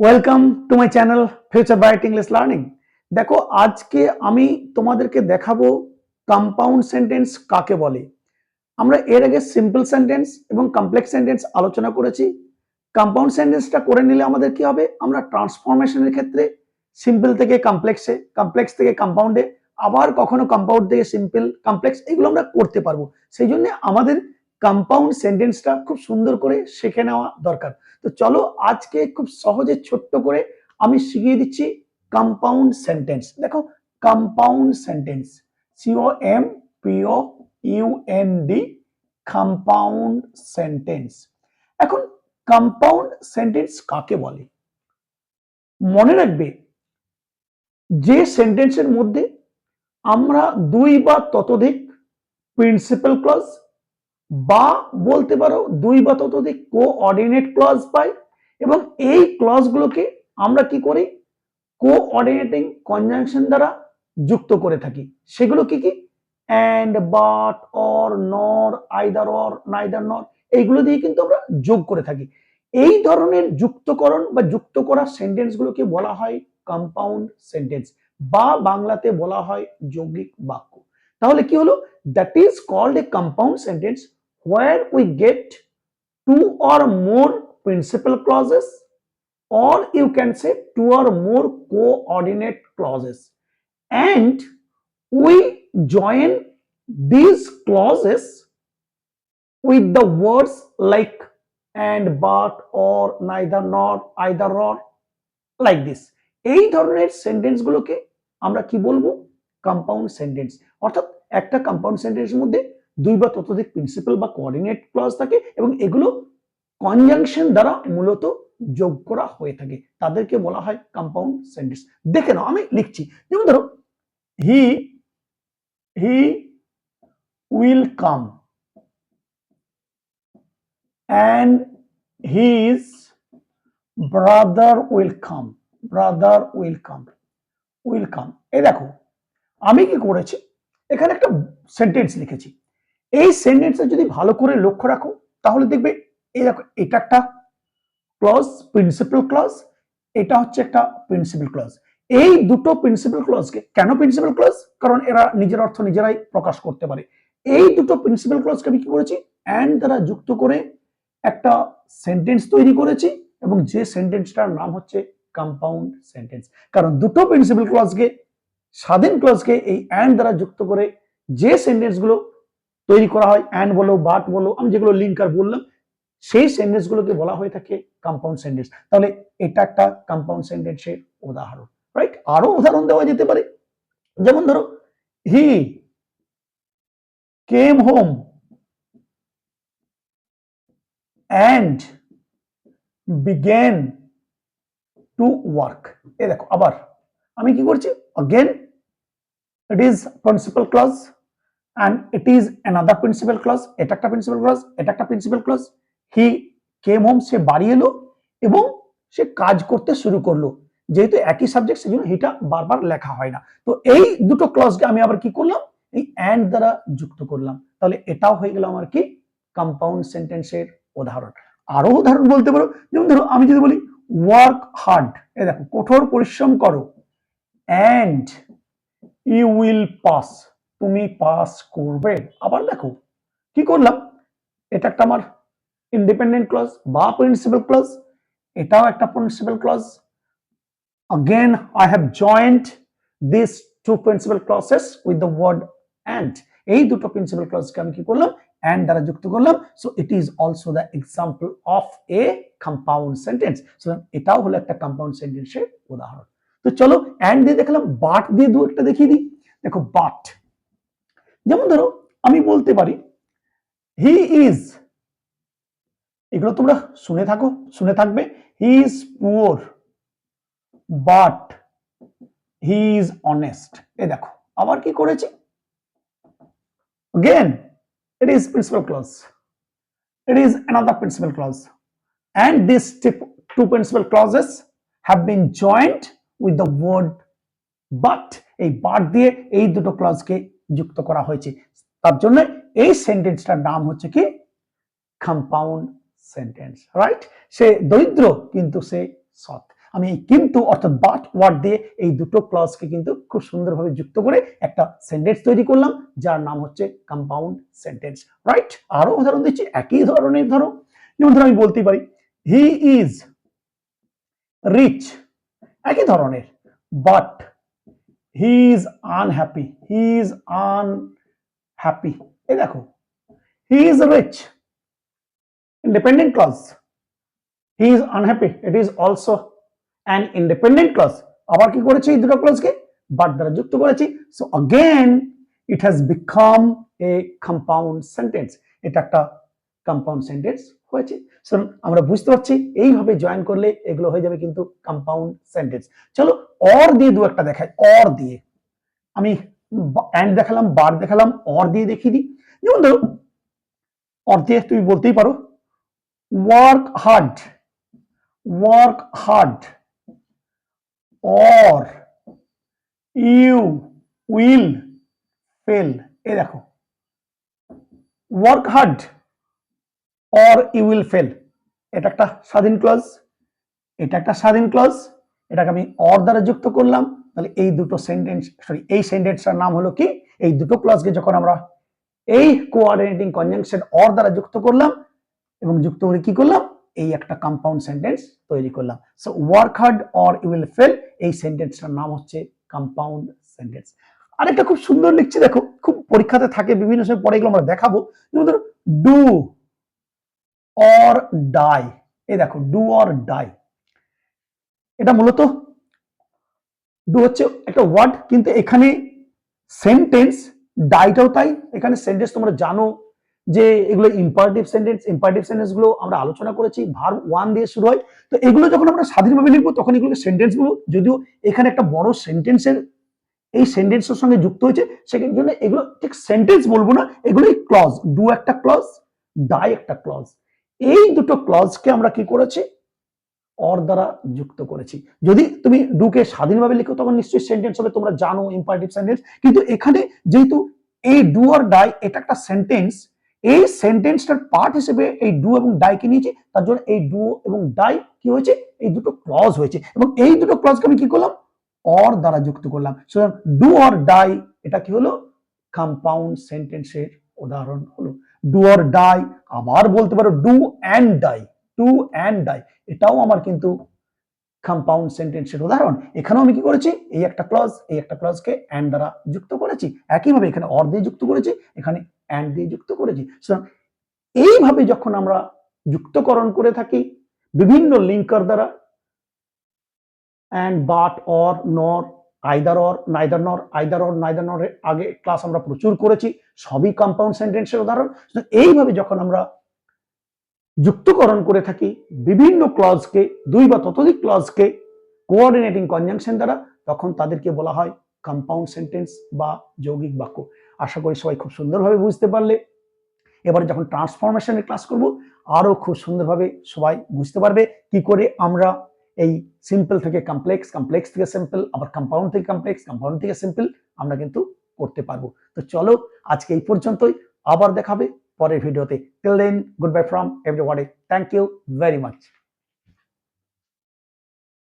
Welcome to my channel future bright English learning দেখো, আজকে আমি তোমাদেরকে দেখাবো কম্পাউন্ড সেন্টেন্স কাকে বলে। আমরা এর আগে সিম্পল সেন্টেন্স এবং কমপ্লেক্স সেন্টেন্স আলোচনা করেছি। কম্পাউন্ড সেন্টেন্সটা করে নিলে আমাদের কি হবে? আমরা ট্রান্সফরমেশনের ক্ষেত্রে সিম্পল থেকে কমপ্লেক্সে কমপ্লেক্স থেকে কম্পাউন্ডে আবার কখনো কম্পাউন্ড থেকে সিম্পল কমপ্লেক্স এগুলো আমরা করতে পারব। সেই জন্য আমাদের কম্পাউন্ড সেন্টেন্সটা খুব সুন্দর করে শিখে নেওয়া দরকার। তো চলো আজকে খুব সহজে ছোট্ট করে আমি শিখিয়ে দিচ্ছি কম্পাউন্ড সেন্টেন্স দেখো compound sentence C O M P O U N D compound sentence এখন কম্পাউন্ড সেন্টেন্স কাকে বলে? মনে রাখবে, যে সেন্টেন্সের মধ্যে আমরা দুই বা ততোধিক প্রিন্সিপাল ক্লজ বা বলতে পারো দুই বা ততোধিক কোঅর্ডিনেট ক্লজ পাই এবং এই ক্লজগুলোকে আমরা কি করি? কোঅর্ডিনেটিং কনজাংশন দ্বারা যুক্ত করে থাকি। সেগুলো কি কি? And but or nor either or neither nor এইগুলো দিয়ে কিন্তু আমরা যোগ করে থাকি। এই ধরনের যুক্তকরণ বা যুক্ত করা সেন্টেন্সগুলোকে বলা হয় কম্পাউন্ড সেন্টেন্স বা বাংলাতে বলা হয় যৌগিক বাক্য। তাহলে কি হলো? That is called a compound sentence where we get two or more principal clauses or you can say two or more coordinate clauses and we join these clauses with the words like and but or neither nor either or like this এই ধরনের sentence গুলোকে আমরা কি বলবো compound sentence অর্থাৎ একটা compound সেন্টেন্সের মধ্যে দুই বা ততোধিক প্রিন্সিপাল বা কোঅর্ডিনেট ক্লজ থাকে এবং এগুলো কনজাংশন দ্বারা মূলত যোগ করা হয়ে থাকে। তাদেরকে বলা হয় কম্পাউন্ড সেন্টেন্স দেখে নাও, আমি লিখছি। যেমন ধরো he he will come and his brother will come brother will come will come এই দেখো, আমি কি করেছি? এখানে একটা সেন্টেন্স লিখেছি। এই সেন্টেন্সটা যদি ভালো করে লক্ষ্য রাখো, তাহলে দেখবে এই দেখো, এটা একটা ক্লজ প্রিন্সিপাল ক্লজ এটা হচ্ছে একটা প্রিন্সিপাল ক্লজ এই দুটো প্রিন্সিপাল ক্লজকে কেন প্রিন্সিপাল ক্লজ কারণ এরা নিজের অর্থ নিজেরাই প্রকাশ করতে পারে। এই দুটো প্রিন্সিপাল ক্লজকে আমি কি করেছি? অ্যান্ড দ্বারা যুক্ত করে একটা সেন্টেন্স তৈরি করেছি এবং যে সেন্টেন্সটার নাম হচ্ছে কম্পাউন্ড সেন্টেন্স কারণ দুটো প্রিন্সিপাল ক্লজকে স্বাধীন ক্লজকে এই অ্যান্ড দ্বারা যুক্ত করে যে সেন্টেন্সগুলো তৈরি করা হয় অ্যান্ড বলো বাট বলো, আমি যেগুলো লিঙ্কার বললাম, সেই সেন্টেন্স গুলোকে বলা হয়ে থাকে কম্পাউন্ড সেন্টেন্স তাহলে এটা একটা কম্পাউন্ড সেন্টেন্সের উদাহরণ রাইট আরও উদাহরণ দেওয়া যেতে পারে। যেমন ধরো he came home and began to work এ দেখো, আবার আমি কি করছি? Again it is principal clause and it is another principal clause, এটা একটা প্রিন্সিপাল ক্লজ এটা একটা principal clause he came home সে বাড়ি এলো এবং সে কাজ করতে শুরু করল। যেহেতু একই সাবজেক্ট সেজন্য এটা বারবার লেখা হয় না। তো এই দুটো ক্লজকে আমি আবার কি করলাম? এই অ্যান্ড দ্বারা যুক্ত করলাম। তাহলে এটাও হয়ে গেল আমার কি? কম্পাউন্ড সেন্টেন্সের উদাহরণ। আরও উদাহরণ বলতে পারো। যেমন ধরো, আমি যদি বলি ওয়ার্ক হার্ড এ দেখো, কঠোর পরিশ্রম করো। অ্যান্ড ইউ উইল পাস তুমি পাস করবে। আবার দেখো, কি করলাম? এটা একটা আমার ইন্ডিপেন্ডেন্ট ক্লজ বা প্রিন্সিপাল ক্লজ এটাও একটা principal clause again, i have joined these two principal clauses with the word and. এই দুটো প্রিন্সিপাল ক্লজকে আমি কি করলাম? and দ্বারা যুক্ত করলাম। So it is also the example of a compound sentence সুতরাং এটাও হলো একটা কম্পাউন্ড সেন্টেন্সের উদাহরণ। তো চলো অ্যান্ড দিয়ে দেখলাম বাট দিয়ে দু একটা দেখিয়ে দিই। দেখো বাট যেমন ধরো, আমি বলতে পারি হি ইজ এগুলো তোমরা শুনে থাকো, শুনে থাকবে he is poor but he is honest এ দেখো, আবার কি করেছি? Again it is principal clause it is another principal clause and this two principal clauses have been joined with the word but এই বাট দিয়ে এই দুটো ক্লাসকে যুক্ত করা হয়েছে। তার জন্য এই সেন্টেন্সটার নাম হচ্ছে কি? কম্পাউন্ড সেন্টেন্স রাইট সে দরিদ্র, কিন্তু সে সৎ। আমি কিন্তু, অর্থাৎ বাট ওয়ার্ড দিয়ে এই দুটো ক্লজকে কিন্তু খুব সুন্দরভাবে যুক্ত করে একটা সেন্টেন্স তৈরি করলাম, যার নাম হচ্ছে কম্পাউন্ড সেন্টেন্স রাইট আরও উদাহরণ দিচ্ছি, একই ধরনের ধরো। যেমন ধরো আমি বলতেই পারি হি ইজ রিচ একই ধরনের but he's unhappy. He's unhappy. এই he is rich. Independent class. he is unhappy. It is also an independent clause. আবার কি করেছে এই দুটো ক্লজকে বাট দ্বারা যুক্ত করেছি। So again it has become a compound sentence. এটা একটা compound sentence হয়েছে। সো আমরা বুঝতে পারছি, এইভাবে জয়েন করলে এগুলো হয়ে যাবে কিন্তু কম্পাউন্ড সেন্টেন্স চলো অর দিয়ে দু একটা দেখাই অর দিয়ে। আমি অ্যান্ড দেখালাম বার দেখালাম অর দিয়ে দেখিয়ে দিই। যেমন ধরো অর দিয়ে তুমি বলতেই পারো work hard work hard or you will fail এ দেখো work hard or you will fail. এটা একটা স্বাধীন ক্লজ এটা একটা স্বাধীন ক্লজ এটাকে আমি অর দ্বারা যুক্ত করলাম। তাহলে এই দুটো সেন্টেন্স সরি এই সেন্টেন্সটার নাম হলো কি? এই দুটো ক্লজকে যখন আমরা এই কোঅর্ডিনেটিং কনজাংশন অর দ্বারা যুক্ত করলাম, এবং যুক্ত করে কি করলাম? এই একটা কম্পাউন্ড সেন্টেন্স তৈরি করলাম। So work hard or you will fail এই সেন্টেন্সটার নাম হচ্ছে কম্পাউন্ড সেন্টেন্স আরেকটা খুব সুন্দর লিখছি, দেখো, খুব পরীক্ষাতে থাকে, বিভিন্ন সময় পরে এগুলো আমরা দেখাবো। যেমন ধরো ডু অর ডাই এই দেখো ডু অর ডাই এটা মূলত ডু হচ্ছে একটা ওয়ার্ড কিন্তু এখানে সেন্টেন্স ডাইটাও তাই। এখানে সেন্টেন্স তোমরা জানো যে এগুলো ইম্পারেটিভ সেন্টেন্স ইম্পারেটিভ সেন্টেন্সগুলো আমরা আলোচনা করেছি ভার ওয়ান দিয়ে শুরু হয়। তো এগুলো যখন আমরা স্বাধীনভাবে লিখব, তখন এগুলোকে সেন্টেন্সগুলো যদিও এখানে একটা বড় সেন্টেন্সের এই সেন্টেন্সের সঙ্গে যুক্ত হয়েছে, সেখানে জন্য এগুলো ঠিক সেন্টেন্স বলব না। এগুলোই ক্লজ ডু একটা ক্লজ ডাই একটা ক্লজ এই দুটো ক্লজকে আমরা কি করেছি? অর দ্বারা যুক্ত করেছি। যদি তুমি ডুকে স্বাধীনভাবে লিখো, তখন নিশ্চয়ই সেন্টেন্স হবে, তোমরা জানো ইম্পারেটিভ সেন্টেন্স কিন্তু এখানে যেহেতু এই ডু অর ডাই এটা একটা সেন্টেন্স এই সেন্টেন্সটার পার্ট হিসেবে এই ডু এবং ডাইকে নিয়েছি, তার জন্য এই ডু এবং ডাই কি হয়েছে? এই দুটো ক্লজ হয়েছে। এবং এই দুটো ক্লজকে আমি কি করলাম? অর দ্বারা যুক্ত করলাম। সুতরাং ডু অর ডাই এটা কি হলো? কম্পাউন্ড সেন্টেন্সের উদাহরণ হলো। ডু অর ডাই আবার বলতে পারো do and die to and die এটাও আমার কিন্তু কম্পাউন্ড সেন্টেন্সের উদাহরণ। এখানেও আমি কি করেছি? এই একটা ক্লজ এই একটা ক্লজকে অ্যান্ড দ্বারা যুক্ত করেছি। একইভাবে এখানে অর দিয়ে যুক্ত করেছি, এখানে অ্যান্ড দিয়ে যুক্ত করেছি। সুতরাং এইভাবে যখন আমরা যুক্তকরণ করে থাকি, বিভিন্ন লিঙ্কার দ্বারা and but or nor either or neither nor either or neither nor আগে ক্লাস আমরা প্রচুর করেছি, সবই কম্পাউন্ড সেন্টেন্সের উদাহরণ। এইভাবে যখন আমরা যুক্তকরণ করে থাকি, বিভিন্ন ক্লজকে দুই বা ততোধিক ক্লজকে কোঅর্ডিনেটিং কনজাংশন দ্বারা, তখন তাদেরকে বলা হয় কম্পাউন্ড সেন্টেন্স বা যৌগিক বাক্য। আশা করি সবাই খুব সুন্দরভাবে বুঝতে পারলে। এবারে যখন ট্রান্সফরমেশনের ক্লাস করব, আরও খুব সুন্দরভাবে সবাই বুঝতে পারবে কি করে আমরা এই সিম্পল থেকে কমপ্লেক্স কমপ্লেক্স থেকে সিম্পল আবার কম্পাউন্ড থেকে কমপ্লেক্স কম্পাউন্ড থেকে সিম্পল আমরা কিন্তু করতে পারব। তো চলো আজকে এই পর্যন্তই, আবার দেখাবে পরের ভিডিওতে till then good bye from everybody thank you very much